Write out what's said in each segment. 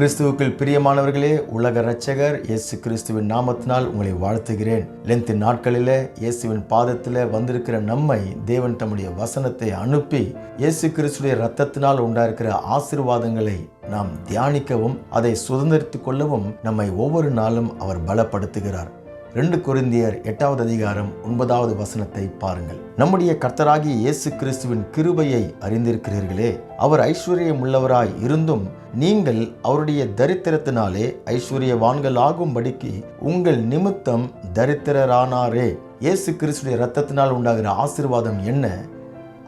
கிறிஸ்துவுக்குள் பிரியமானவர்களே உலக ரட்சகர் இயேசு கிறிஸ்துவின் நாமத்தினால் உங்களை வாழ்த்துகிறேன். லென்த்து நாட்களில் இயேசுவின் பாதத்தில் வந்திருக்கிற நம்மை தேவன் தம்முடைய வசனத்தை அனுப்பி இயேசு கிறிஸ்துடைய ரத்தத்தினால் உண்டாயிருக்கிற ஆசீர்வாதங்களை நாம் தியானிக்கவும் அதை சுதந்திரித்துக் கொள்ளவும் நம்மை ஒவ்வொரு நாளும் அவர் பலப்படுத்துகிறார். ரெண்டு குருந்தியர் எட்டாவது அதிகாரம் ஒன்பதாவது வசனத்தை பாருங்கள். நம்முடைய கர்த்தராகிய இயேசு கிறிஸ்துவின் கிருபையை அறிந்திருக்கிறீர்களே அவர் ஐஸ்வர்யம் உள்ளவராய் இருந்தும் நீங்கள் அவருடைய தரித்திரத்தினாலே ஐஸ்வர்யவான்கள் ஆகும்படிக்கு உங்கள் நிமித்தம் தரித்திரரானாரே. இயேசு கிறிஸ்துடைய ரத்தத்தினால் உண்டாகிற ஆசீர்வாதம் என்ன?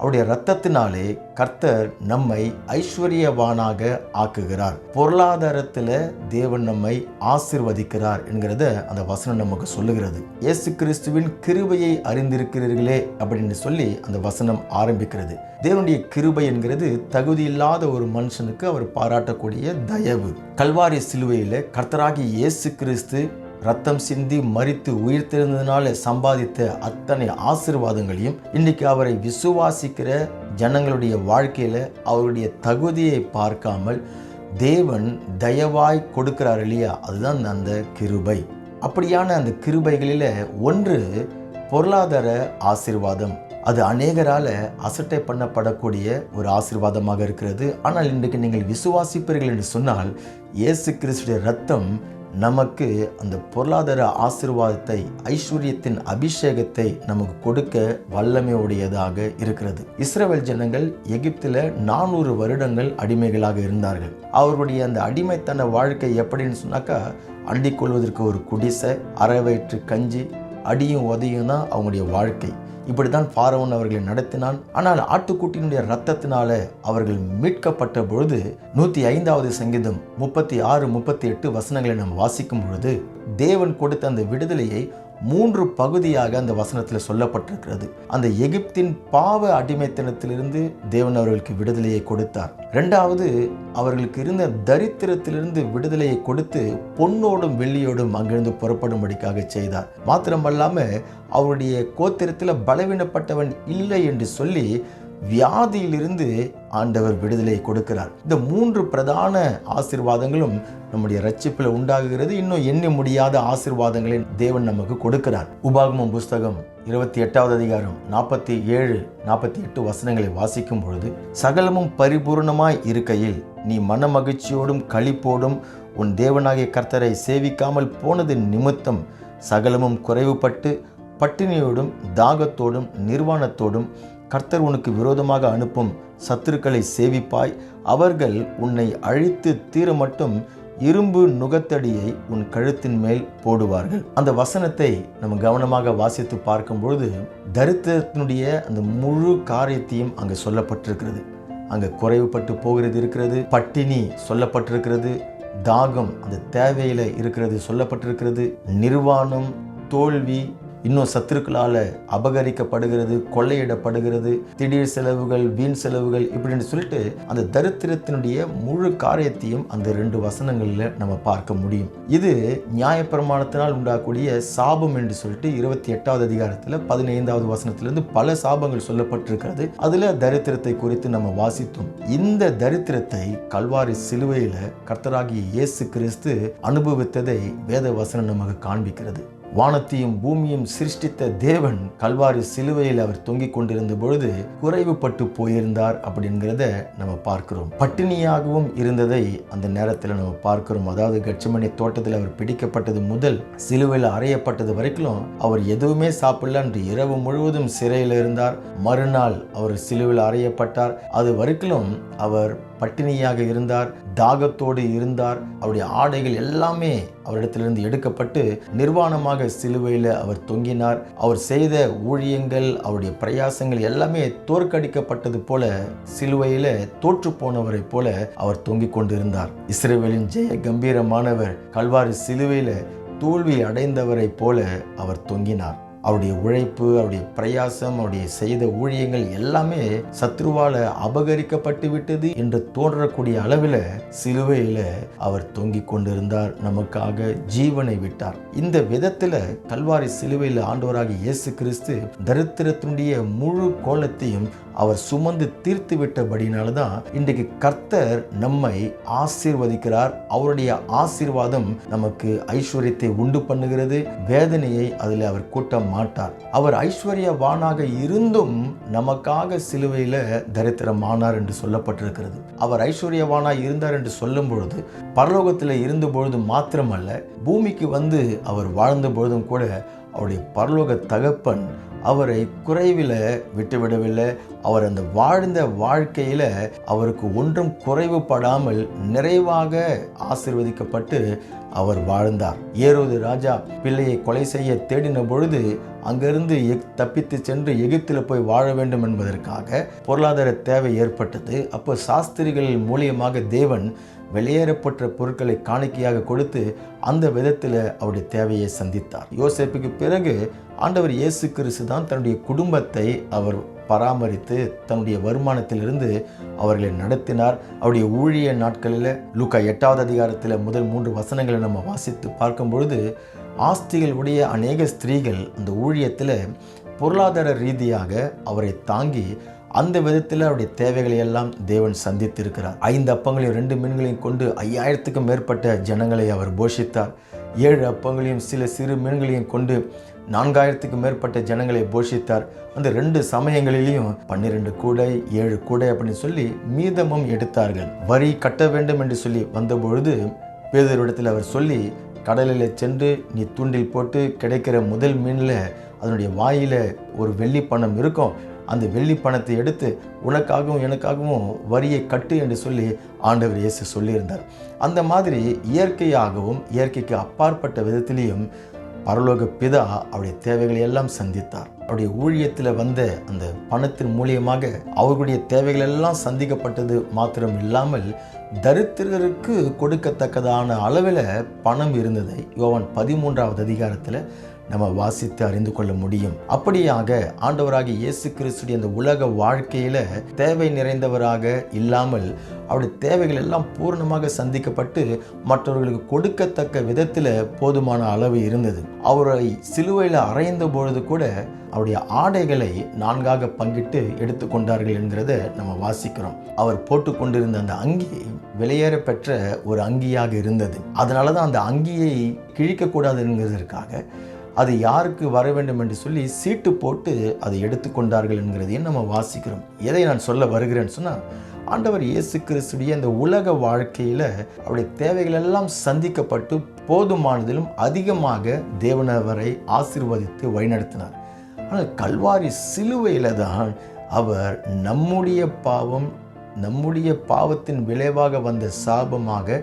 அவருடைய இரத்தத்தினாலே கர்த்தர் நம்மை ஐஸ்வர்யவானாக ஆக்குகிறார். பொருளாதாரத்தில் தேவன் நம்மை ஆசிர்வதிக்கிறார் என்கிறத அந்த வசனம் நமக்கு சொல்லுகிறது. இயேசு கிறிஸ்துவின் கிருபையை அறிந்திருக்கிறீர்களே அப்படின்னு சொல்லி அந்த வசனம் ஆரம்பிக்கிறது. தேவனுடைய கிருபை என்கிறது தகுதி இல்லாத ஒரு மனுஷனுக்கு அவர் பாராட்டக்கூடிய தயவு. கல்வாரி சிலுவையில் கர்த்தராகி இயேசு கிறிஸ்து ரத்தம் சிந்தி மறித்து உயிர்த்தெழுந்ததினால சம்பாதித்த அத்தனை ஆசிர்வாதங்களையும் இன்னைக்கு அவரை விசுவாசிக்கிற ஜனங்களுடைய வாழ்க்கையில் அவருடைய தகுதியை பார்க்காமல் தேவன் தயவாய் கொடுக்கிறார் இல்லையா? அதுதான் அந்த கிருபை. அப்படியான அந்த கிருபைகளில் ஒன்று பொருளாதார ஆசிர்வாதம். அது அநேகரால் அசட்டை பண்ணப்படக்கூடிய ஒரு ஆசிர்வாதமாக இருக்கிறது. ஆனால் இன்றைக்கு நீங்கள் விசுவாசிப்பீர்கள் என்று சொன்னால் இயேசு கிறிஸ்துடைய ரத்தம் நமக்கு அந்த பொருளாதார ஆசிர்வாதத்தை ஐஸ்வர்யத்தின் அபிஷேகத்தை நமக்கு கொடுக்க வல்லமை உடையதாக இருக்கிறது. இஸ்ரேல் ஜனங்கள் எகிப்தில் நானூறு வருடங்கள் அடிமைகளாக இருந்தார்கள். அவர்களுடைய அந்த அடிமைத்தன வாழ்க்கை எப்படின்னு சொன்னாக்கா அண்டிக் கொள்வதற்கு ஒரு குடிசை அறவயிற்று கஞ்சி அடியும் உதையும் தான் அவங்களுடைய வாழ்க்கை. இப்படித்தான் ஃபாரவன் அவர்களை நடத்தினான். ஆனால் ஆட்டுக்குட்டியினுடைய ரத்தத்தினால அவர்கள் மீட்கப்பட்ட பொழுது நூற்றி ஐந்தாவது சங்கீதம் முப்பத்தி ஆறு முப்பத்தி எட்டு வசனங்களை நாம் வாசிக்கும் பொழுது தேவன் கொடுத்த அந்த விடுதலையை மூன்று பகுதியாக அந்த வசனத்தில் சொல்லப்பட்டிருக்கிறது. அந்த எகிப்தின் பாவ அடிமைத்தனத்திலிருந்து தேவன் அவர்களுக்கு விடுதலையை கொடுத்தார். ரெண்டாவது அவர்களுக்கு இருந்த தரித்திரத்திலிருந்து விடுதலையை கொடுத்து பொன்னோடும் வெள்ளியோடும் அங்கிருந்து புறப்படும்படிக்காக செய்தார். மாத்திரமல்லாமல் அவருடைய கோத்திரத்தில் பலவீனப்பட்டவன் இல்லை என்று சொல்லி வியாதியிலிருந்து ஆண்டவர் விடுதலை கொடுக்கிறார். இந்த மூன்று பிரதான ஆசிர்வாதங்களும் நம்முடைய ரட்சிப்பில் உண்டாகுகிறது இன்னும் எண்ண முடியாத ஆசிர்வாதங்களை தேவன் நமக்கு கொடுக்கிறார். உபாகமம் புஸ்தகம் இருபத்தி எட்டாவது அதிகாரம் நாற்பத்தி ஏழு நாற்பத்தி எட்டு வசனங்களை வாசிக்கும் பொழுது சகலமும் பரிபூர்ணமாய் இருக்கையில் நீ மன மகிழ்ச்சியோடும் களிப்போடும் உன் தேவனாகிய கர்த்தரை சேவிக்காமல் போனதின் நிமித்தம் சகலமும் குறைவுபட்டு பட்டினியோடும் தாகத்தோடும் நிர்வாணத்தோடும் கர்த்தர் உனக்கு விரோதமாக அனுப்பும் சத்துருக்களை சேவிப்பாய். அவர்கள் உன்னை அழித்து தீர மட்டும் இரும்பு நுகத்தடியை உன் கழுத்தின் மேல் போடுவார்கள். அந்த வசனத்தை நம்ம கவனமாக வாசித்து பார்க்கும் பொழுது தரித்திரத்தினுடைய அந்த முழு காரியத்தையும் அங்கே சொல்லப்பட்டிருக்கிறது. அங்கே குறைவுபட்டு போகிறது இருக்கிறது பட்டினி சொல்லப்பட்டிருக்கிறது தாகம் அந்த தேவையில் இருக்கிறது சொல்லப்பட்டிருக்கிறது நிர்வாணம் தோல்வி இன்னும் சத்துருக்களால் அபகரிக்கப்படுகிறது கொள்ளையிடப்படுகிறது திடீர் செலவுகள் வீண் செலவுகள் இப்படின்னு சொல்லிட்டு அந்த தரித்திரத்தினுடைய முழு காரியத்தையும் அந்த ரெண்டு வசனங்களில் நம்ம பார்க்க முடியும். இது நியாயப்பிரமாணத்தினால் உண்டாகக்கூடிய சாபம் என்று சொல்லிட்டு இருபத்தி எட்டாவது அதிகாரத்தில் பதினைந்தாவது வசனத்திலிருந்து பல சாபங்கள் சொல்லப்பட்டிருக்கிறது. அதில் தரித்திரத்தை குறித்து நம்ம வாசித்தோம். இந்த தரித்திரத்தை கல்வாரி சிலுவையில் கர்த்தராகிய இயேசு கிறிஸ்து அனுபவித்ததை வேத வசனம் நமக்கு காண்பிக்கிறது. வானத்தையும் பூமியும் சிருஷ்டித்த தேவன் கல்வாரி சிலுவையில் அவர் தொங்கிக் கொண்டிருந்த பொழுது குறைவுபட்டு போயிருந்தார் அப்படிங்கிறத நம்ம பார்க்கிறோம். பட்டினியாகவும் இருந்ததை அந்த நேரத்தில் நம்ம பார்க்கிறோம். அதாவது கட்சிமணி தோட்டத்தில் அவர் பிடிக்கப்பட்டது முதல் சிலுவையில் அறையப்பட்டது வரைக்கும் அவர் எதுவுமே சாப்பிடல. அன்று இரவு முழுவதும் சிறையில் இருந்தார். மறுநாள் அவர் சிலுவையில் அறையப்பட்டார். அது வரைக்கும் அவர் பட்டினியாக இருந்தார் தாகத்தோடு இருந்தார். அவருடைய ஆடைகள் எல்லாமே அவரிடத்திலிருந்து எடுக்கப்பட்டு நிர்வாணமாக சிலுவையில் அவர் தொங்கினார். அவர் செய்த ஊழியங்கள் அவருடைய பிரயாசங்கள் எல்லாமே தோற்கடிக்கப்பட்டது போல சிலுவையில் தோற்று போனவரை போல அவர் தொங்கிக் கொண்டிருந்தார். இஸ்ரேவேலின் ஜெய கம்பீரமானவர் கல்வாரி சிலுவையில் தோல்வி அடைந்தவரை போல அவர் தொங்கினார். அவருடைய உழைப்பு அவருடைய பிரயாசம் அவருடைய செய்த ஊழியங்கள் எல்லாமே சத்ருவால அபகரிக்கப்பட்டு விட்டது என்று தோன்றக்கூடிய அளவில் சிலுவையில் அவர் தொங்கிக் கொண்டிருந்தார். நமக்காக ஜீவனை விட்டார். இந்த விதத்தில் கல்வாரி சிலுவையில் ஆண்டவராக இயேசு கிறிஸ்து தரித்திரத்தினுடைய முழு கோலத்தையும் அவர் சுமந்து தீர்த்து விட்டபடினால தான் இன்றைக்கு கர்த்தர் நம்மை ஆசீர்வதிக்கிறார். அவருடைய ஆசீர்வாதம் நமக்கு ஐஸ்வர்யத்தை உண்டு பண்ணுகிறது. வேதனையை அதில் அவர் கூட்ட மாட்டார். அவர் ஐஸ்வர்யவானாக இருந்தும் நமக்காக சிலுவையில் தரித்திரமானார் என்று சொல்லப்பட்டிருக்கிறது. அவர் ஐஸ்வர்யவானாக இருந்தார் என்று சொல்லும் பொழுது பரலோகத்தில் இருந்த பொழுது மாத்திரமல்ல பூமிக்கு வந்து அவர் வாழ்ந்த பொழுதும் கூட அவருடைய பரலோக தகப்பன் அவரை குறைவில் விட்டுவிடவில்லை. அவர் அந்த வாழ்ந்த வாழ்க்கையில் அவருக்கு ஒன்றும் குறைவுபடாமல் நிறைவாக ஆசிர்வதிக்கப்பட்டு அவர் வாழ்ந்தார். ஏரோது ராஜா பிள்ளையை கொலை செய்ய தேடின பொழுது அங்கிருந்து எக் தப்பித்து சென்று எகிப்தில் போய் வாழ வேண்டும் என்பதற்காக பொருளாதார தேவை ஏற்பட்டது. அப்போ சாஸ்திரிகள் மூலியமாக தேவன் வெளியேறப்பட்ட பொருட்களை காணிக்கையாக கொடுத்து அந்த விதத்தில் அவருடைய தேவையை சந்தித்தார். யோசேப்புக்கு பிறகு ஆண்டவர் இயேசு கிறிஸ்து தான் தன்னுடைய குடும்பத்தை அவர் பராமரித்து தன்னுடைய வருமானத்திலிருந்து அவர்களை நடத்தினார். அவருடைய ஊழிய நாட்களில் லூக்கா எட்டாவது அதிகாரத்தில் முதல் மூன்று வசனங்களை நம்ம வாசித்து பார்க்கும் பொழுது ஆஸ்திகள் உடைய அநேக ஸ்திரீகள் அந்த ஊழியத்தில் பொருளாதார ரீதியாக அவரை தாங்கி அந்த விதத்தில் அவருடைய தேவைகளை எல்லாம் தேவன் சந்தித்திருக்கிறார். ஐந்து அப்பங்களையும் ரெண்டு மீன்களையும் கொண்டு ஐயாயிரத்துக்கும் மேற்பட்ட ஜனங்களை அவர் போஷித்தார். ஏழு அப்பங்களையும் சில சிறு மீன்களையும் கொண்டு நான்காயிரத்துக்கு மேற்பட்ட ஜனங்களை போஷித்தார். அந்த ரெண்டு சமயங்களிலையும் பன்னிரெண்டு கூடை ஏழு கூடை அப்படின்னு சொல்லி மீதமும் எடுத்தார்கள். வரி கட்ட வேண்டும் என்று சொல்லி வந்தபொழுது பேதரிடத்தில் அவர் சொல்லி கடலில் சென்று நீ தூண்டில் போட்டு கிடைக்கிற முதல் மீனில் அதனுடைய வாயில் ஒரு வெள்ளி பணம் இருக்கும். அந்த வெள்ளி பணத்தை எடுத்து உனக்காகவும் எனக்காகவும் வரியை கட்டு என்று சொல்லி ஆண்டவர் இயேசு சொல்லியிருந்தார். அந்த மாதிரி இயற்கையாகவும் இயற்கைக்கு அப்பாற்பட்ட விதத்திலையும் பரலோக பிதா அவருடைய தேவைகளை எல்லாம் சந்தித்தார். அவருடைய ஊழியத்தில் வந்த அந்த பணத்தின் மூலியமாக அவர்களுடைய தேவைகள் எல்லாம் சந்திக்கப்பட்டது மாத்திரம் இல்லாமல் தரித்திரருக்கு கொடுக்கத்தக்கதான அளவில் பணம் இருந்ததை யோவன் பதிமூன்றாவது அதிகாரத்தில் நம்ம வாசித்து அறிந்து கொள்ள முடியும். அப்படியாக ஆண்டவராக இயேசு கிறிஸ்துடைய அந்த உலக வாழ்க்கையில தேவை நிறைந்தவராக இல்லாமல் அவருடைய தேவைகள் எல்லாம் பூர்ணமாக சந்திக்கப்பட்டு மற்றவர்களுக்கு கொடுக்கத்தக்க விதத்தில் போதுமான அளவு இருந்தது. அவரை சிலுவையில் அறைந்த பொழுது கூட அவருடைய ஆடைகளை நான்காக பங்கிட்டு எடுத்துக்கொண்டார்கள் என்கிறத நம்ம வாசிக்கிறோம். அவர் போட்டுக்கொண்டிருந்த அந்த அங்கி வெளியேற பெற்ற ஒரு அங்கியாக இருந்தது. அதனால தான் அந்த அங்கியை கிழிக்கக்கூடாதுங்கிறதற்காக அது யாருக்கு வர வேண்டும் என்று சொல்லி சீட்டு போட்டு அதை எடுத்துக்கொண்டார்கள் என்கிறதையும் நம்ம வாசிக்கிறோம். எதை நான் சொல்ல வருகிறேன்னு சொன்னால் ஆண்டவர் இயேசு கிறிஸ்துடைய இந்த உலக வாழ்க்கையில் அவருடைய தேவைகள் எல்லாம் சந்திக்கப்பட்டு போதுமானதிலும் அதிகமாக தேவனவரை ஆசிர்வதித்து வழிநடத்தினார். ஆனால் கல்வாரி சிலுவையில் தான் அவர் நம்முடைய பாவம் நம்முடைய பாவத்தின் விளைவாக வந்த சாபமாக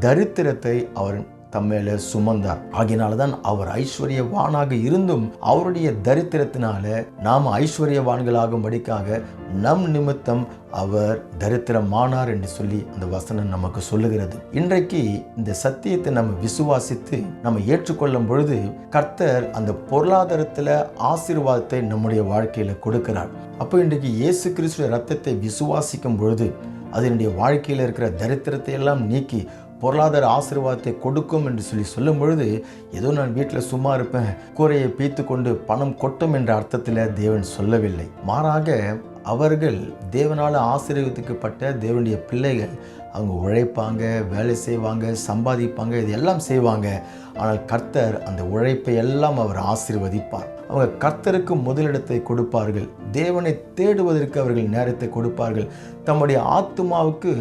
தரித்திரத்தை அவர் தம்மேல சுமந்தார். ஆகினால தான் அவர் ஐஸ்வர்யவானாக இருந்தும் அவருடைய தரித்திரத்தினால நாம் ஐஸ்வர்யவான்களாகும்படிக்காக நம் நிமித்தம் அவர் தரித்திரமானார் என்று சொல்லி அந்த வசனம் நமக்கு சொல்லுகிறது. இன்றைக்கு இந்த சத்தியத்தை நம்ம விசுவாசித்து நம்ம ஏற்றுக்கொள்ளும் பொழுது கர்த்தர் அந்த பொருளாதாரத்தில் ஆசீர்வாதத்தை நம்முடைய வாழ்க்கையில் கொடுக்கிறார். அப்போ இன்றைக்கு இயேசு கிறிஸ்துவ ரத்தத்தை விசுவாசிக்கும் பொழுது அதனுடைய வாழ்க்கையில் இருக்கிற தரித்திரத்தை எல்லாம் நீக்கி பொருளாதார ஆசீர்வாதத்தை கொடுக்கும் என்று சொல்லி சொல்லும் பொழுது ஏதோ நான் வீட்டில் சும்மா இருப்பேன் கூரையை பீத்து கொண்டு பணம் கொட்டும் என்ற அர்த்தத்தில் தேவன் சொல்லவில்லை. மாறாக அவர்கள் தேவனால் ஆசீர்வதிக்கப்பட்ட தேவனுடைய பிள்ளைகள் அவங்க உழைப்பாங்க வேலை செய்வாங்க சம்பாதிப்பாங்க இதெல்லாம் செய்வாங்க. ஆனால் கர்த்தர் அந்த உழைப்பை எல்லாம் அவர் ஆசீர்வதிப்பார். அவங்க கர்த்தருக்கு முதலிடத்தை கொடுப்பார்கள். தேவனை தேடுவதற்கு அவர்கள் நேரத்தை கொடுப்பார்கள். தம்முடைய ஆத்மாவுக்கு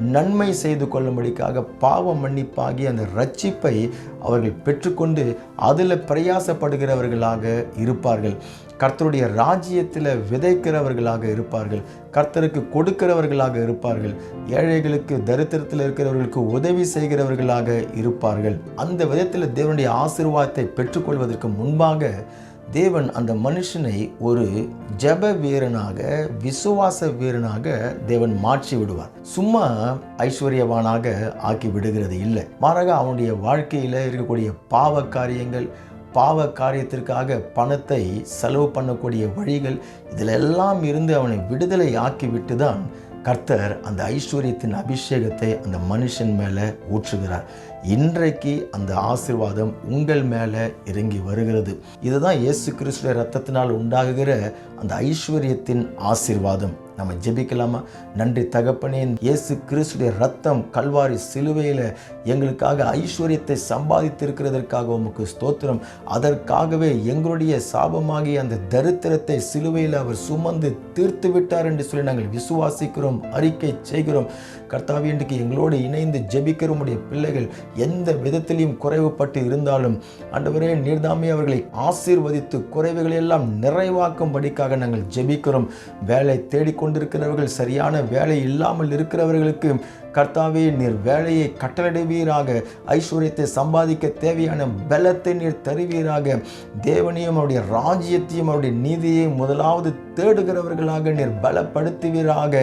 நன்மை செய்து கொள்ளும்படிக்காக பாவ மன்னிப்பாகி அந்த ரட்சிப்பை அவர்கள் பெற்றுக்கொண்டு அதில் பிரயாசப்படுகிறவர்களாக இருப்பார்கள். கர்த்தருடைய ராஜ்யத்தில் விதைக்கிறவர்களாக இருப்பார்கள். கர்த்தருக்கு கொடுக்கிறவர்களாக இருப்பார்கள். ஏழைகளுக்கு தரித்திரத்தில் இருக்கிறவர்களுக்கு உதவி செய்கிறவர்களாக இருப்பார்கள். அந்த விதத்தில் தேவனுடைய ஆசீர்வாதத்தை பெற்றுக்கொள்வதற்கு முன்பாக தேவன் அந்த மனுஷனை ஒரு ஜப வீரனாக விசுவாச வீரனாக தேவன் மாற்றி விடுவார். சும்மா ஐஸ்வர்யவானாக ஆக்கி விடுகிறது இல்லை. மாறாக அவனுடைய வாழ்க்கையில் இருக்கக்கூடிய பாவ காரியங்கள் பாவ காரியத்திற்காக பணத்தை செலவு பண்ணக்கூடிய வழிகள் இதில் எல்லாம் இருந்து அவனை விடுதலை ஆக்கி விட்டு தான் கர்த்தர் அந்த ஐஸ்வர்யத்தின் அபிஷேகத்தை அந்த மனுஷன் மேலே ஊற்றுகிறார். இன்றைக்கு அந்த ஆசிர்வாதம் உங்கள் மேலே இறங்கி வருகிறது. இதுதான் இயேசு கிறிஸ்துவ ரத்தத்தினால் உண்டாகுகிற அந்த ஐஸ்வர்யத்தின் ஆசிர்வாதம். நம்ம ஜெபிக்கலாமா? நன்றி தகப்பனே இயேசு கிறிஸ்துடைய ரத்தம் கல்வாரி சிலுவையில் எங்களுக்காக ஐஸ்வர்யத்தை சம்பாதித்திருக்கிறதற்காக உமக்கு ஸ்தோத்திரம். அதற்காகவே எங்களுடைய சாபமாகிய அந்த தரித்திரத்தை சிலுவையில் அவர் சுமந்து தீர்த்து விட்டார் என்று சொல்லி நாங்கள் விசுவாசிக்கிறோம் அறிக்கை செய்கிறோம். கர்த்தாவே இன்றைக்கு எங்களோடு இணைந்து ஜெபிக்கிற உடைய பிள்ளைகள் எந்த விதத்திலையும் குறைவுபட்டு இருந்தாலும் ஆண்டவரே நீர்தாமே அவர்களை ஆசீர்வதித்து குறைவுகளை எல்லாம் நிறைவாக்கும்படிக்காக நாங்கள் ஜெபிக்கிறோம். வேலை தேடிக்கொண்டிருக்கிறவர்கள் சரியான வேலை இல்லாமல் இருக்கிறவர்களுக்கு கர்த்தாவே நீர் வேலையை கட்டளையிடுவீராக. ஐஸ்வர்யத்தை சம்பாதிக்க தேவையான பலத்தை நீர் தருவீராக. தேவனையும் அவருடைய ராஜ்யத்தையும் அவருடைய நீதியை முதலாவது தேடுகிறவர்களாக நீர் பலப்படுத்துவீராக.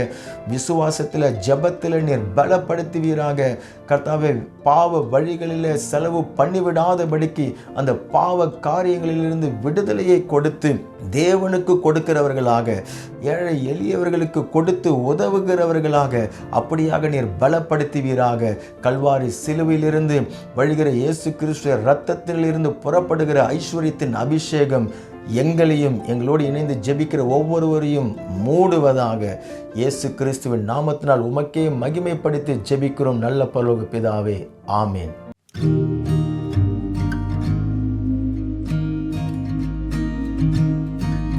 விசுவாசத்தில் ஜபத்தில் நீர் பலப்படுத்துவீராக. கர்த்தாவே பாவ வழிகளில் செலவு பண்ணிவிடாதபடிக்கு அந்த பாவ காரியங்களிலிருந்து விடுதலையை கொடுத்து தேவனுக்கு கொடுக்கிறவர்களாக ஏழை எளியவர்களுக்கு கொடுத்து உதவுகிறவர்களாக. அப்படியாக நீர் பலப்படுத்துவீராக. கல்வாரி சிலுவையிலிருந்து வழிகிற இயேசு கிறிஸ்துவ இரத்தத்திலிருந்து புறப்படுகிற ஐஸ்வர்யத்தின் அபிஷேகம் எங்களையும் எங்களோடு இணைந்து ஜெபிக்கிற ஒவ்வொருவரையும் மூடுவதாக இயேசு கிறிஸ்துவின் நாமத்தினால் உமக்கே மகிமைப்படுத்தி ஜெபிக்கிறோம். நல்ல பரலோக பிதாவே. ஆமேன்.